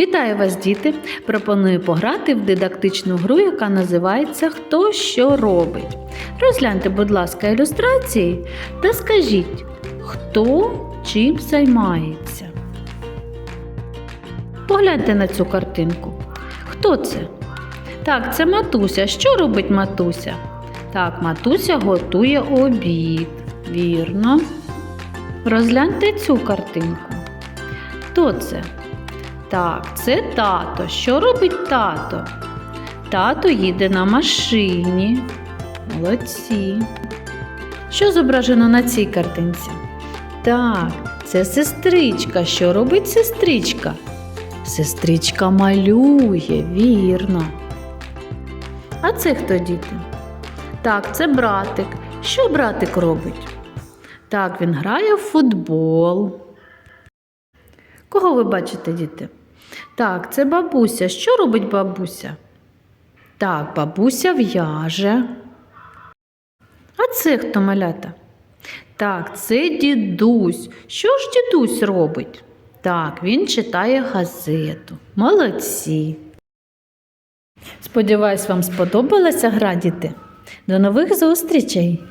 Вітаю вас, діти! Пропоную пограти в дидактичну гру, яка називається Хто що робить. Розгляньте, будь ласка, ілюстрації та скажіть, хто чим займається. Погляньте на цю картинку. Хто це? Так, це матуся. Що робить матуся? Так, матуся готує обід. Вірно. Розгляньте цю картинку. Хто це? Так, це тато. Що робить тато? Тато їде на машині. Молодці. Що зображено на цій картинці? Так, це сестричка. Що робить сестричка? Сестричка малює, вірно. А це хто діти? Так, це братик. Що братик робить? Так, він грає в футбол. Кого ви бачите, діти? Так, це бабуся. Що робить бабуся? Так, бабуся в'яже. А це хто малята? Так, це дідусь. Що ж дідусь робить? Так, він читає газету. Молодці. Сподіваюсь, вам сподобалася гра, діти. До нових зустрічей!